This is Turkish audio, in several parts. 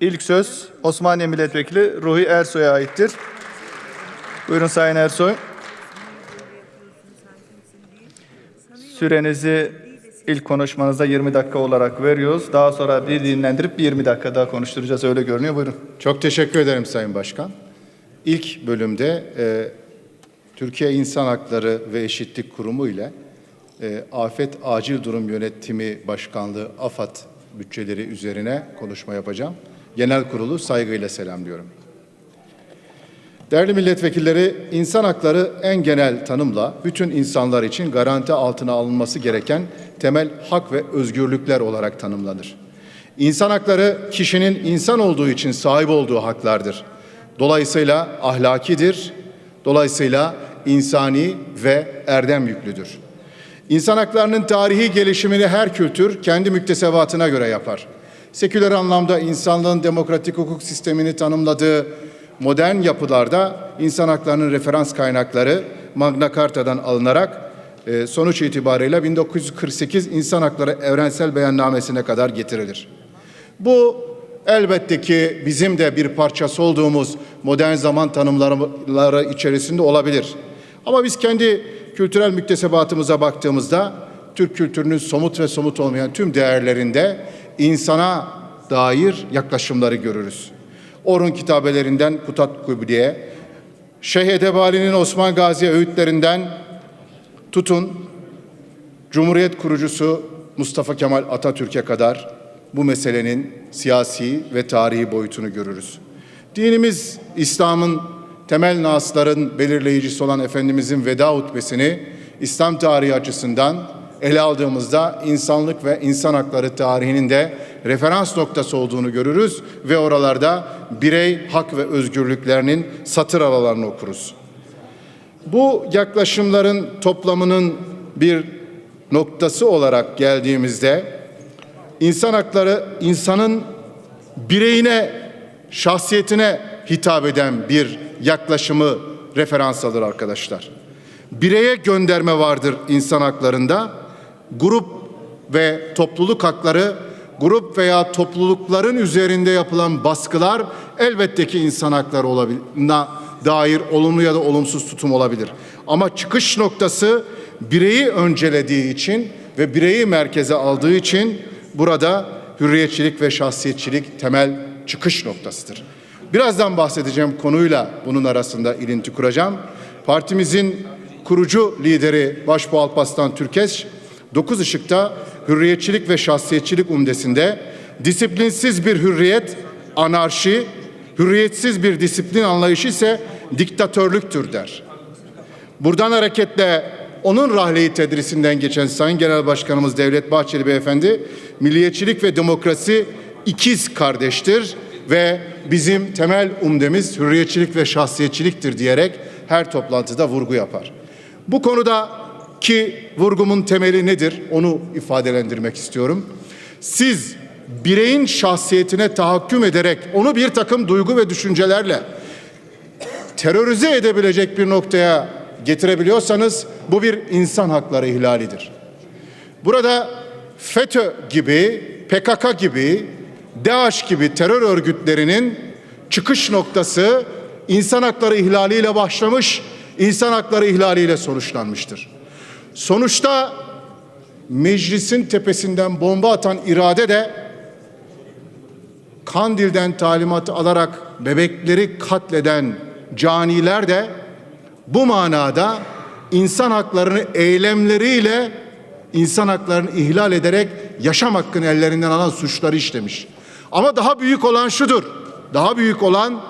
İlk söz Osmaniye Milletvekili Ruhi Ersoy'a aittir. Buyurun Sayın Ersoy. Sürenizi ilk konuşmanızda 20 dakika olarak veriyoruz. Daha sonra bir dinlendirip bir 20 dakika daha konuşturacağız. Öyle görünüyor. Buyurun. Çok teşekkür ederim Sayın Başkan. İlk bölümde e, Türkiye İnsan Hakları ve Eşitlik Kurumu ile e, Afet Acil Durum Yönetimi Başkanlığı AFAD bütçeleri üzerine konuşma yapacağım. Genel kurulu saygıyla selamlıyorum. Değerli milletvekilleri, insan hakları en genel tanımla bütün insanlar için garanti altına alınması gereken temel hak ve özgürlükler olarak tanımlanır. İnsan hakları kişinin insan olduğu için sahip olduğu haklardır. Dolayısıyla ahlakidir, dolayısıyla insani ve erdem yüklüdür. İnsan haklarının tarihi gelişimini her kültür kendi müktesebatına göre yapar. Seküler anlamda insanlığın demokratik hukuk sistemini tanımladığı modern yapılarda insan haklarının referans kaynakları Magna Carta'dan alınarak e, sonuç itibarıyla 1948 İnsan Hakları Evrensel Beyannamesi'ne kadar getirilir. Bu elbette ki bizim de bir parçası olduğumuz modern zaman tanımları içerisinde olabilir. Ama biz kendi kültürel müktesebatımıza baktığımızda Türk kültürünün somut ve somut olmayan tüm değerlerinde insana dair yaklaşımları görürüz. Orhun kitabelerinden Kutat Kubli'ye, Şeyh Edebali'nin Osman Gazi öğütlerinden tutun Cumhuriyet kurucusu Mustafa Kemal Atatürk'e kadar bu meselenin siyasi ve tarihi boyutunu görürüz. Dinimiz İslam'ın temel nasların belirleyicisi olan Efendimizin veda hutbesini İslam tarihi açısından ele aldığımızda insanlık ve insan hakları tarihinin de referans noktası olduğunu görürüz ve oralarda birey hak ve özgürlüklerinin satır aralarını okuruz. Bu yaklaşımların toplamının bir noktası olarak geldiğimizde insan hakları insanın bireyine, şahsiyetine hitap eden bir yaklaşımı referans alır arkadaşlar. Bireye gönderme vardır insan haklarında. Grup ve topluluk hakları, grup veya toplulukların üzerinde yapılan baskılar elbette ki insan hakları olabilir dair olumlu ya da olumsuz tutum olabilir. Ama çıkış noktası bireyi öncelediği için ve bireyi merkeze aldığı için burada hürriyetçilik ve şahsiyetçilik temel çıkış noktasıdır. Birazdan bahsedeceğim konuyla bunun arasında ilinti kuracağım. Partimizin kurucu lideri Başbuğ Alparslan Türkeş, Dokuz Işık'ta hürriyetçilik ve şahsiyetçilik umdesinde disiplinsiz bir hürriyet, anarşi, hürriyetsiz bir disiplin anlayışı ise diktatörlüktür der. Buradan hareketle onun rahleyi tedrisinden geçen Sayın Genel Başkanımız Devlet Bahçeli Beyefendi, milliyetçilik ve demokrasi ikiz kardeştir ve bizim temel umdemiz hürriyetçilik ve şahsiyetçiliktir diyerek her toplantıda vurgu yapar. Bu konuda ki vurgumun temeli nedir onu ifadelendirmek istiyorum. Siz bireyin şahsiyetine tahakküm ederek onu bir takım duygu ve düşüncelerle terörize edebilecek bir noktaya getirebiliyorsanız bu bir insan hakları ihlalidir. Burada FETÖ gibi, PKK gibi, DAEŞ gibi terör örgütlerinin çıkış noktası insan hakları ihlaliyle başlamış, insan hakları ihlaliyle sonuçlanmıştır. Sonuçta meclisin tepesinden bomba atan irade de Kandil'den talimat alarak bebekleri katleden caniler de bu manada insan haklarını eylemleriyle insan haklarını ihlal ederek yaşam hakkını ellerinden alan suçları işlemiş. Ama daha büyük olan şudur. Daha büyük olan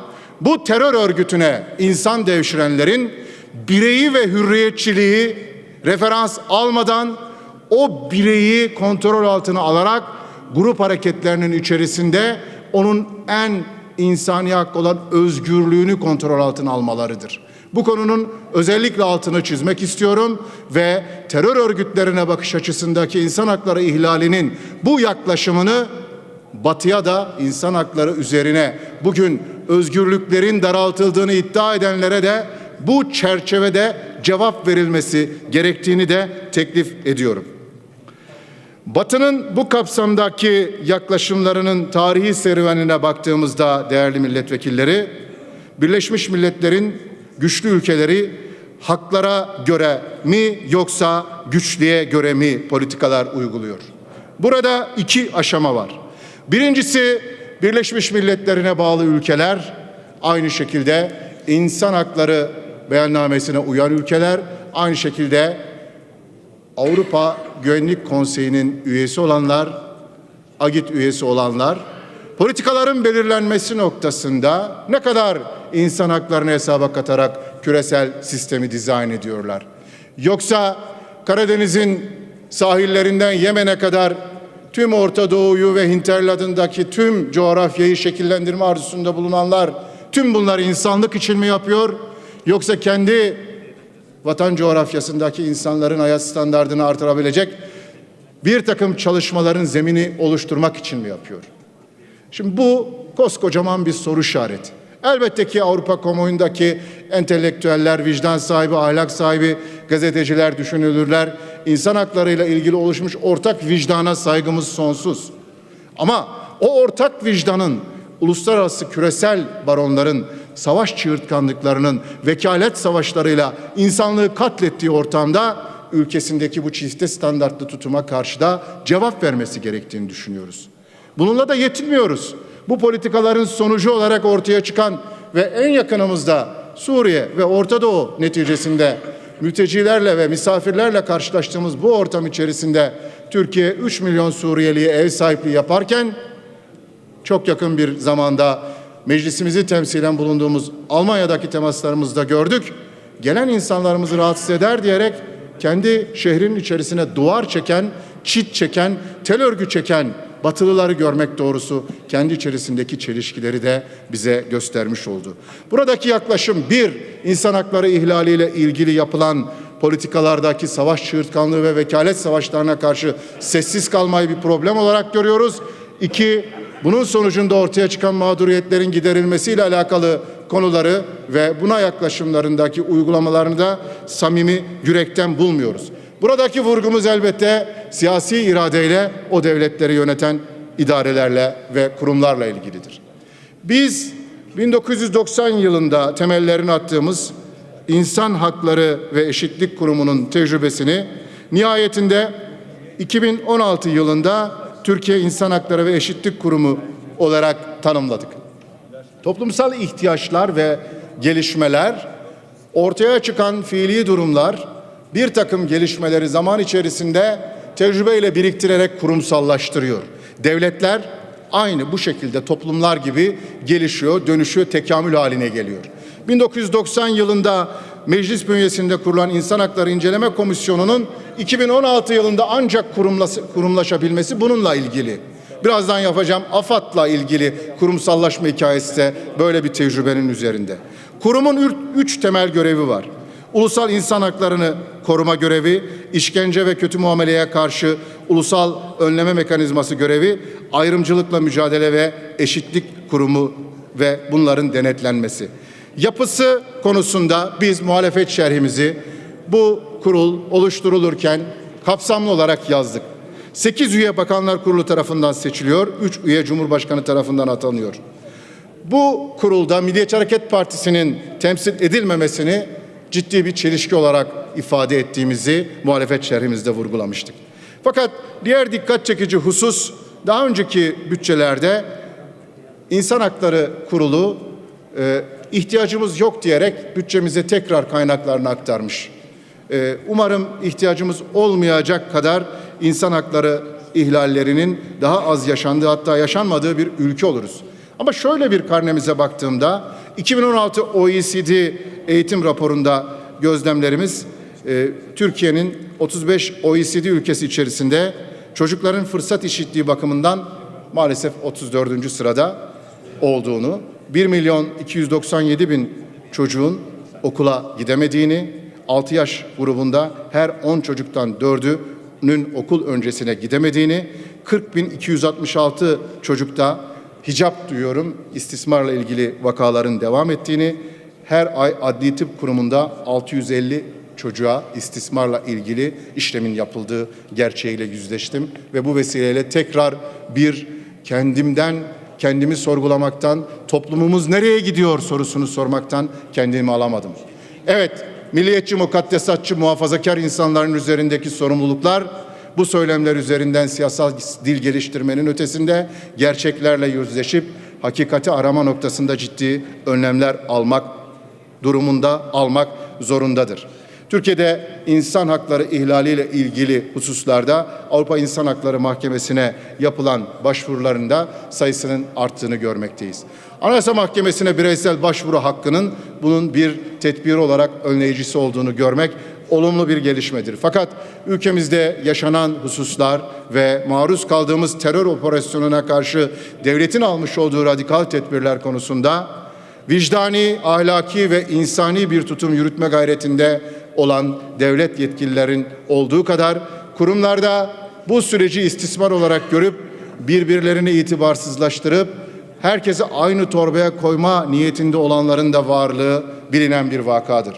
bu terör örgütüne insan devşirenlerin bireyi ve hürriyetçiliği referans almadan o bireyi kontrol altına alarak grup hareketlerinin içerisinde onun en insani hakkı olan özgürlüğünü kontrol altına almalarıdır. Bu konunun özellikle altını çizmek istiyorum ve terör örgütlerine bakış açısındaki insan hakları ihlalinin bu yaklaşımını batıya da insan hakları üzerine bugün özgürlüklerin daraltıldığını iddia edenlere de bu çerçevede cevap verilmesi gerektiğini de teklif ediyorum. Batı'nın bu kapsamdaki yaklaşımlarının tarihi serüvenine baktığımızda değerli milletvekilleri, Birleşmiş Milletler'in güçlü ülkeleri haklara göre mi yoksa güçlüğe göre mi politikalar uyguluyor? Burada iki aşama var. Birincisi Birleşmiş Milletler'ine bağlı ülkeler aynı şekilde insan hakları beyannamesine uyan ülkeler aynı şekilde Avrupa Güvenlik Konseyi'nin üyesi olanlar, AGİT üyesi olanlar politikaların belirlenmesi noktasında ne kadar insan haklarını hesaba katarak küresel sistemi dizayn ediyorlar? Yoksa Karadeniz'in sahillerinden Yemen'e kadar tüm Orta Doğu'yu ve hinterlandındaki tüm coğrafyayı şekillendirme arzusunda bulunanlar tüm bunları insanlık için mi yapıyor? Yoksa kendi vatan coğrafyasındaki insanların hayat standartını artırabilecek bir takım çalışmaların zemini oluşturmak için mi yapıyor? Şimdi bu koskocaman bir soru işareti. Elbette ki Avrupa kamuoyundaki entelektüeller, vicdan sahibi, ahlak sahibi, gazeteciler, düşünülürler, insan haklarıyla ilgili oluşmuş ortak vicdana saygımız sonsuz. Ama o ortak vicdanın uluslararası küresel baronların savaş çığırtkanlıklarının vekalet savaşlarıyla insanlığı katlettiği ortamda ülkesindeki bu çifte standartlı tutuma karşı da cevap vermesi gerektiğini düşünüyoruz. Bununla da yetinmiyoruz. Bu politikaların sonucu olarak ortaya çıkan ve en yakınımızda Suriye ve Orta Doğu neticesinde mültecilerle ve misafirlerle karşılaştığımız bu ortam içerisinde Türkiye 3 milyon Suriyeliye ev sahipliği yaparken çok yakın bir zamanda meclisimizi temsilen bulunduğumuz Almanya'daki temaslarımızda gördük. Gelen insanlarımızı rahatsız eder diyerek kendi şehrin içerisine duvar çeken, çit çeken, tel örgü çeken Batılıları görmek doğrusu kendi içerisindeki çelişkileri de bize göstermiş oldu. Buradaki yaklaşım bir, insan hakları ihlaliyle ilgili yapılan politikalardaki savaş çığırtkanlığı ve vekalet savaşlarına karşı sessiz kalmayı bir problem olarak görüyoruz. İki, bunun sonucunda ortaya çıkan mağduriyetlerin giderilmesiyle alakalı konuları ve buna yaklaşımlarındaki uygulamalarını da samimi yürekten bulmuyoruz. Buradaki vurgumuz elbette siyasi iradeyle o devletleri yöneten idarelerle ve kurumlarla ilgilidir. Biz 1990 yılında temellerini attığımız İnsan Hakları ve Eşitlik Kurumu'nun tecrübesini nihayetinde 2016 yılında Türkiye İnsan Hakları ve Eşitlik Kurumu olarak tanımladık. Toplumsal ihtiyaçlar ve gelişmeler, ortaya çıkan fiili durumlar, bir takım gelişmeleri zaman içerisinde tecrübeyle biriktirerek kurumsallaştırıyor. Devletler aynı bu şekilde toplumlar gibi gelişiyor, dönüşüyor, tekamül haline geliyor. 1990 yılında meclis bünyesinde kurulan İnsan Hakları İnceleme Komisyonu'nun 2016 yılında ancak kurumlaşabilmesi bununla ilgili. Birazdan yapacağım AFAD'la ilgili kurumsallaşma hikayesi de böyle bir tecrübenin üzerinde. Kurumun üç temel görevi var. Ulusal insan haklarını koruma görevi, işkence ve kötü muameleye karşı ulusal önleme mekanizması görevi, ayrımcılıkla mücadele ve eşitlik kurumu ve bunların denetlenmesi. Yapısı konusunda biz muhalefet şerhimizi bu kurul oluşturulurken kapsamlı olarak yazdık. 8 üye Bakanlar Kurulu tarafından seçiliyor, 3 üye Cumhurbaşkanı tarafından atanıyor. Bu kurulda Milliyetçi Hareket Partisi'nin temsil edilmemesini ciddi bir çelişki olarak ifade ettiğimizi muhalefet şerhimizde vurgulamıştık. Fakat diğer dikkat çekici husus daha önceki bütçelerde İnsan Hakları Kurulu e, ihtiyacımız yok diyerek bütçemize tekrar kaynaklarını aktarmış. E, umarım ihtiyacımız olmayacak kadar insan hakları ihlallerinin daha az yaşandığı hatta yaşanmadığı bir ülke oluruz. Ama şöyle bir karnemize baktığımda 2016 OECD eğitim raporunda gözlemlerimiz e, Türkiye'nin 35 OECD ülkesi içerisinde çocukların fırsat eşitliği bakımından maalesef 34. sırada olduğunu, 1 milyon 297 bin çocuğun okula gidemediğini, 6 yaş grubunda her 10 çocuktan 4'ünün okul öncesine gidemediğini, 40 bin 266 çocukta hicap duyuyorum istismarla ilgili vakaların devam ettiğini, her ay adli tıp kurumunda 650 çocuğa istismarla ilgili işlemin yapıldığı gerçeğiyle yüzleştim ve bu vesileyle tekrar bir kendimden kendimi sorgulamaktan toplumumuz nereye gidiyor sorusunu sormaktan kendimi alamadım. Evet, milliyetçi, mukaddesatçı, muhafazakar insanların üzerindeki sorumluluklar bu söylemler üzerinden siyasal dil geliştirmenin ötesinde gerçeklerle yüzleşip hakikati arama noktasında ciddi önlemler almak durumunda almak zorundadır. Türkiye'de insan hakları ihlaliyle ilgili hususlarda Avrupa İnsan Hakları Mahkemesi'ne yapılan başvurularında sayısının arttığını görmekteyiz. Anayasa Mahkemesi'ne bireysel başvuru hakkının bunun bir tedbir olarak önleyicisi olduğunu görmek olumlu bir gelişmedir. Fakat ülkemizde yaşanan hususlar ve maruz kaldığımız terör operasyonuna karşı devletin almış olduğu radikal tedbirler konusunda vicdani, ahlaki ve insani bir tutum yürütme gayretinde olan devlet yetkililerin olduğu kadar kurumlarda bu süreci istismar olarak görüp birbirlerini itibarsızlaştırıp herkesi aynı torbaya koyma niyetinde olanların da varlığı bilinen bir vakadır.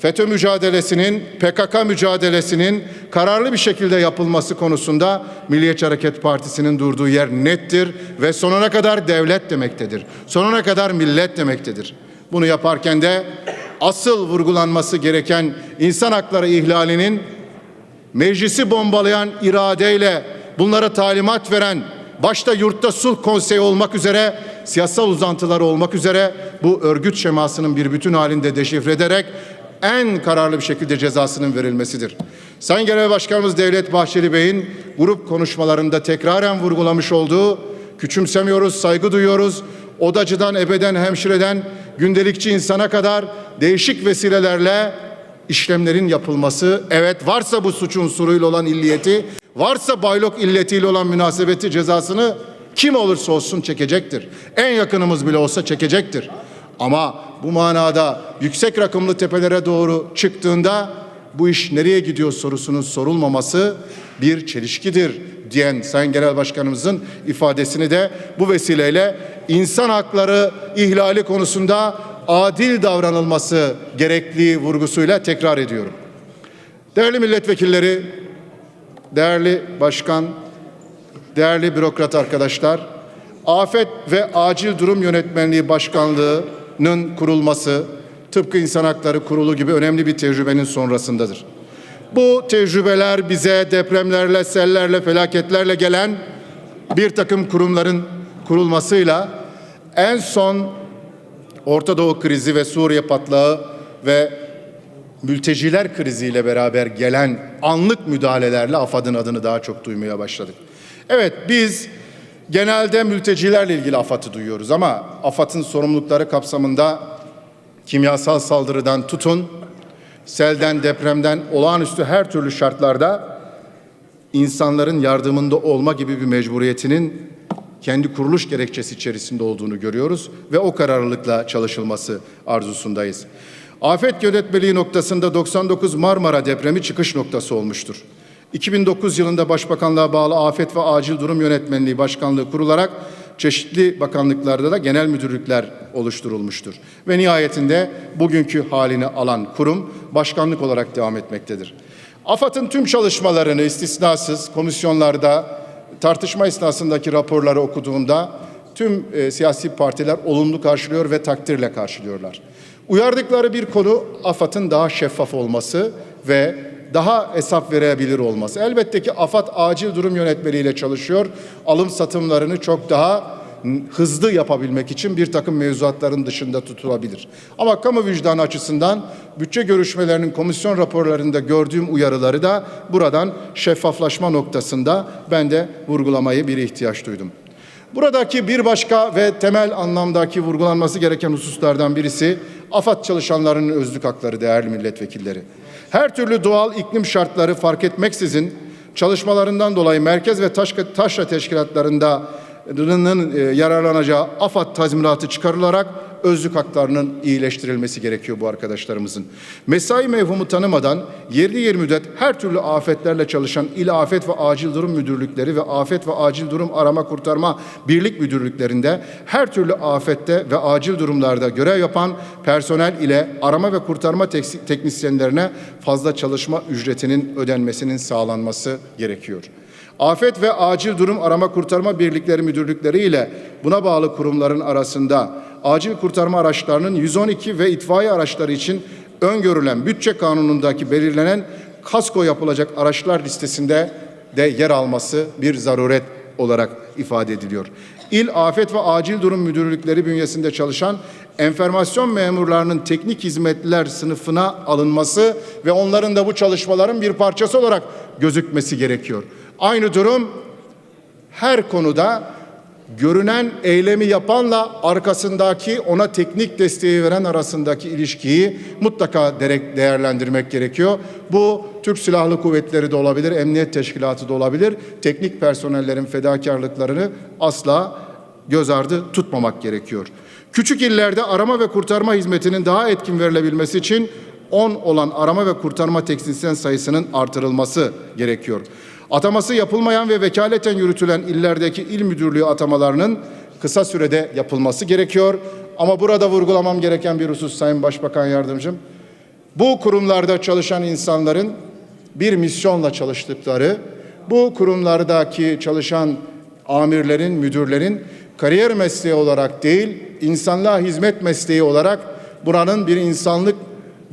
FETÖ mücadelesinin, PKK mücadelesinin kararlı bir şekilde yapılması konusunda Milliyetçi Hareket Partisi'nin durduğu yer nettir ve sonuna kadar devlet demektedir. Sonuna kadar millet demektedir. Bunu yaparken de asıl vurgulanması gereken insan hakları ihlalinin meclisi bombalayan iradeyle bunlara talimat veren başta yurtta sulh konseyi olmak üzere siyasal uzantıları olmak üzere bu örgüt şemasının bir bütün halinde deşifre ederek en kararlı bir şekilde cezasının verilmesidir. Sayın Genel Başkanımız Devlet Bahçeli Bey'in grup konuşmalarında tekraren vurgulamış olduğu küçümsemiyoruz, saygı duyuyoruz. Odacıdan, ebeden, hemşireden, gündelikçi insana kadar değişik vesilelerle işlemlerin yapılması, evet varsa bu suç unsuruyla olan illiyeti, varsa baylok illetiyle olan münasebeti cezasını kim olursa olsun çekecektir. En yakınımız bile olsa çekecektir. Ama bu manada yüksek rakımlı tepelere doğru çıktığında bu iş nereye gidiyor sorusunun sorulmaması bir çelişkidir diyen Sayın Genel Başkanımızın ifadesini de bu vesileyle insan hakları ihlali konusunda adil davranılması gerektiği vurgusuyla tekrar ediyorum. Değerli milletvekilleri, değerli başkan, değerli bürokrat arkadaşlar, Afet ve Acil Durum Yönetmenliği Başkanlığı'nın kurulması tıpkı İnsan Hakları Kurulu gibi önemli bir tecrübenin sonrasındadır. Bu tecrübeler bize depremlerle, sellerle, felaketlerle gelen bir takım kurumların kurulmasıyla en son Orta Doğu krizi ve Suriye patlağı ve mülteciler kriziyle beraber gelen anlık müdahalelerle AFAD'ın adını daha çok duymaya başladık. Evet biz genelde mültecilerle ilgili AFAD'ı duyuyoruz ama AFAD'ın sorumlulukları kapsamında kimyasal saldırıdan tutun, selden, depremden, olağanüstü her türlü şartlarda insanların yardımında olma gibi bir mecburiyetinin kendi kuruluş gerekçesi içerisinde olduğunu görüyoruz ve o kararlılıkla çalışılması arzusundayız. Afet yönetmeliği noktasında 99 Marmara depremi çıkış noktası olmuştur. 2009 yılında Başbakanlığa bağlı Afet ve Acil Durum Yönetmenliği Başkanlığı kurularak çeşitli bakanlıklarda da genel müdürlükler oluşturulmuştur. Ve nihayetinde bugünkü halini alan kurum başkanlık olarak devam etmektedir. AFAD'ın tüm çalışmalarını istisnasız komisyonlarda tartışma esnasındaki raporları okuduğumda tüm e, siyasi partiler olumlu karşılıyor ve takdirle karşılıyorlar. Uyardıkları bir konu AFAD'ın daha şeffaf olması ve daha hesap verebilir olması. Elbette ki AFAD acil durum yönetmeliğiyle çalışıyor. Alım satımlarını çok daha hızlı yapabilmek için bir takım mevzuatların dışında tutulabilir. Ama kamu vicdanı açısından bütçe görüşmelerinin komisyon raporlarında gördüğüm uyarıları da buradan şeffaflaşma noktasında ben de vurgulamayı bir ihtiyaç duydum. Buradaki bir başka ve temel anlamdaki vurgulanması gereken hususlardan birisi AFAD çalışanlarının özlük hakları değerli milletvekilleri. Her türlü doğal iklim şartları fark etmeksizin çalışmalarından dolayı merkez ve taş, taşra teşkilatlarında yararlanacağı AFAD tazminatı çıkarılarak özlük haklarının iyileştirilmesi gerekiyor bu arkadaşlarımızın. Mesai mevhumu tanımadan yerli yer müddet her türlü afetlerle çalışan İl Afet ve Acil Durum Müdürlükleri ve Afet ve Acil Durum Arama Kurtarma Birlik Müdürlüklerinde her türlü afette ve acil durumlarda görev yapan personel ile arama ve kurtarma tek- teknisyenlerine fazla çalışma ücretinin ödenmesinin sağlanması gerekiyor. Afet ve Acil Durum Arama Kurtarma Birlikleri Müdürlükleri ile buna bağlı kurumların arasında acil kurtarma araçlarının 112 ve itfaiye araçları için öngörülen bütçe kanunundaki belirlenen kasko yapılacak araçlar listesinde de yer alması bir zaruret olarak ifade ediliyor. İl Afet ve Acil Durum Müdürlükleri bünyesinde çalışan enformasyon memurlarının teknik hizmetler sınıfına alınması ve onların da bu çalışmaların bir parçası olarak gözükmesi gerekiyor. Aynı durum her konuda görünen eylemi yapanla arkasındaki ona teknik desteği veren arasındaki ilişkiyi mutlaka değerlendirmek gerekiyor. Bu Türk Silahlı Kuvvetleri de olabilir, Emniyet Teşkilatı da olabilir. Teknik personellerin fedakarlıklarını asla göz ardı tutmamak gerekiyor. Küçük illerde arama ve kurtarma hizmetinin daha etkin verilebilmesi için 10 olan arama ve kurtarma teknisyen sayısının artırılması gerekiyor. Ataması yapılmayan ve vekaleten yürütülen illerdeki il müdürlüğü atamalarının kısa sürede yapılması gerekiyor. Ama burada vurgulamam gereken bir husus Sayın Başbakan Yardımcım. Bu kurumlarda çalışan insanların bir misyonla çalıştıkları, bu kurumlardaki çalışan amirlerin, müdürlerin kariyer mesleği olarak değil, insanlığa hizmet mesleği olarak buranın bir insanlık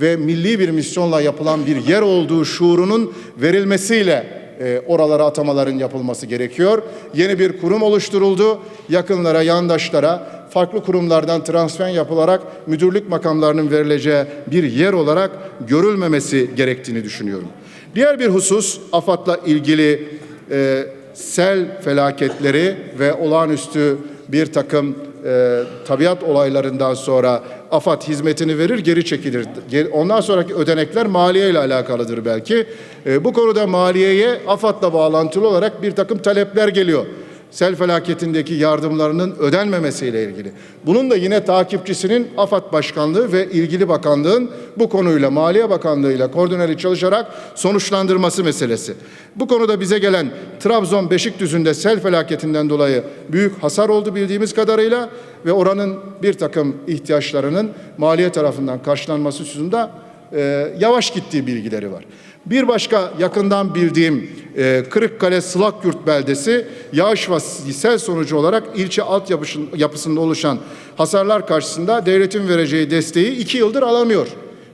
ve milli bir misyonla yapılan bir yer olduğu şuurunun verilmesiyle e, oralara atamaların yapılması gerekiyor. Yeni bir kurum oluşturuldu. Yakınlara, yandaşlara farklı kurumlardan transfer yapılarak müdürlük makamlarının verileceği bir yer olarak görülmemesi gerektiğini düşünüyorum. Diğer bir husus AFAD'la ilgili e, sel felaketleri ve olağanüstü bir takım e, tabiat olaylarından sonra AFAD hizmetini verir geri çekilir. Ondan sonraki ödenekler maliye ile alakalıdır belki. E, bu konuda maliyeye AFAD'la bağlantılı olarak bir takım talepler geliyor. Sel felaketindeki yardımlarının ödenmemesiyle ilgili. Bunun da yine takipçisinin AFAD Başkanlığı ve ilgili bakanlığın bu konuyla Maliye Bakanlığı ile koordineli çalışarak sonuçlandırması meselesi. Bu konuda bize gelen Trabzon Beşikdüzü'nde sel felaketinden dolayı büyük hasar oldu bildiğimiz kadarıyla ve oranın bir takım ihtiyaçlarının maliye tarafından karşılanması hususunda e, yavaş gittiği bilgileri var. Bir başka yakından bildiğim e, Kırıkkale Sılakyurt beldesi yağış ve sel sonucu olarak ilçe altyapısında oluşan hasarlar karşısında devletin vereceği desteği iki yıldır alamıyor.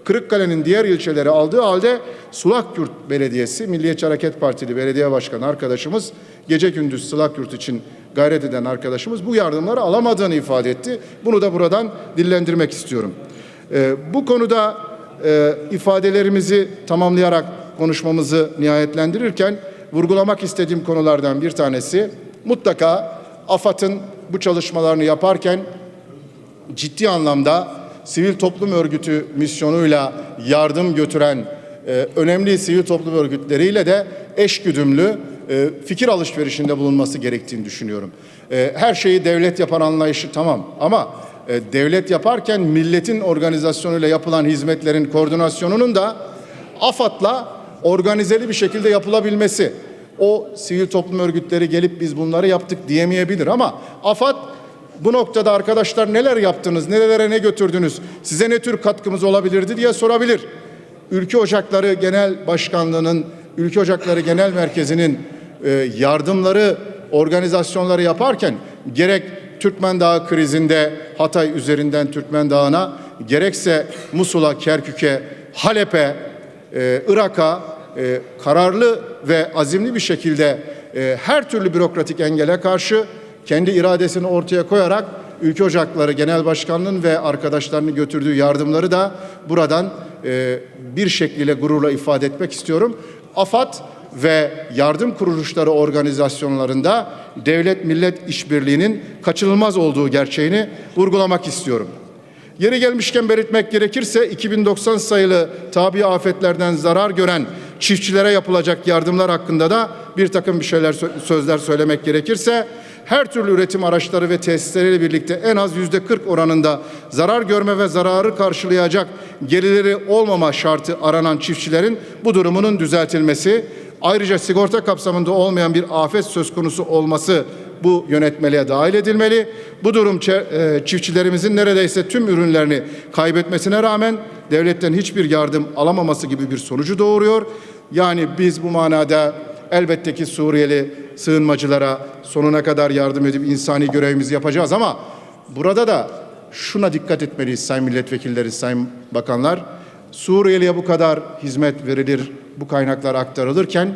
Kırıkkale'nin diğer ilçeleri aldığı halde Sulakyurt Belediyesi, Milliyetçi Hareket Partili Belediye Başkanı arkadaşımız gece gündüz Sulakyurt için gayret eden arkadaşımız bu yardımları alamadığını ifade etti. Bunu da buradan dillendirmek istiyorum. Ee, bu konuda e, ifadelerimizi tamamlayarak konuşmamızı nihayetlendirirken vurgulamak istediğim konulardan bir tanesi mutlaka AFAD'ın bu çalışmalarını yaparken ciddi anlamda sivil toplum örgütü misyonuyla yardım götüren e, önemli sivil toplum örgütleriyle de eşgüdümlü e, fikir alışverişinde bulunması gerektiğini düşünüyorum. E, her şeyi devlet yapan anlayışı tamam ama e, devlet yaparken milletin organizasyonuyla yapılan hizmetlerin koordinasyonunun da AFAD'la organizeli bir şekilde yapılabilmesi. O sivil toplum örgütleri gelip biz bunları yaptık diyemeyebilir ama AFAD bu noktada arkadaşlar neler yaptınız, nerelere ne götürdünüz, size ne tür katkımız olabilirdi diye sorabilir. Ülke Ocakları Genel Başkanlığı'nın, Ülke Ocakları Genel Merkezi'nin e, yardımları, organizasyonları yaparken gerek Türkmen Dağı krizinde Hatay üzerinden Türkmen Dağı'na, gerekse Musul'a, Kerkük'e, Halep'e, e, Irak'a e, kararlı ve azimli bir şekilde e, her türlü bürokratik engele karşı kendi iradesini ortaya koyarak Ülke Ocakları Genel Başkanlığı'nın ve arkadaşlarının götürdüğü yardımları da buradan e, bir şekliyle gururla ifade etmek istiyorum. AFAD ve yardım kuruluşları organizasyonlarında devlet millet işbirliğinin kaçınılmaz olduğu gerçeğini vurgulamak istiyorum. Yeri gelmişken belirtmek gerekirse 2090 sayılı tabi afetlerden zarar gören çiftçilere yapılacak yardımlar hakkında da bir takım bir şeyler sözler söylemek gerekirse her türlü üretim araçları ve tesisleriyle birlikte en az yüzde 40 oranında zarar görme ve zararı karşılayacak gelirleri olmama şartı aranan çiftçilerin bu durumunun düzeltilmesi, ayrıca sigorta kapsamında olmayan bir afet söz konusu olması bu yönetmeliğe dahil edilmeli. Bu durum e, çiftçilerimizin neredeyse tüm ürünlerini kaybetmesine rağmen devletten hiçbir yardım alamaması gibi bir sonucu doğuruyor. Yani biz bu manada elbette ki Suriyeli sığınmacılara sonuna kadar yardım edip insani görevimizi yapacağız ama burada da şuna dikkat etmeliyiz sayın milletvekilleri, sayın bakanlar. Suriyeli'ye bu kadar hizmet verilir, bu kaynaklar aktarılırken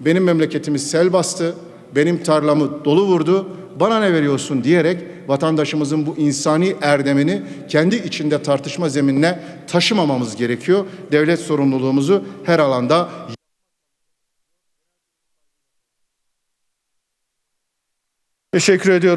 benim memleketimiz sel bastı, benim tarlamı dolu vurdu, bana ne veriyorsun diyerek vatandaşımızın bu insani erdemini kendi içinde tartışma zeminine taşımamamız gerekiyor. Devlet sorumluluğumuzu her alanda Teşekkür ediyorum.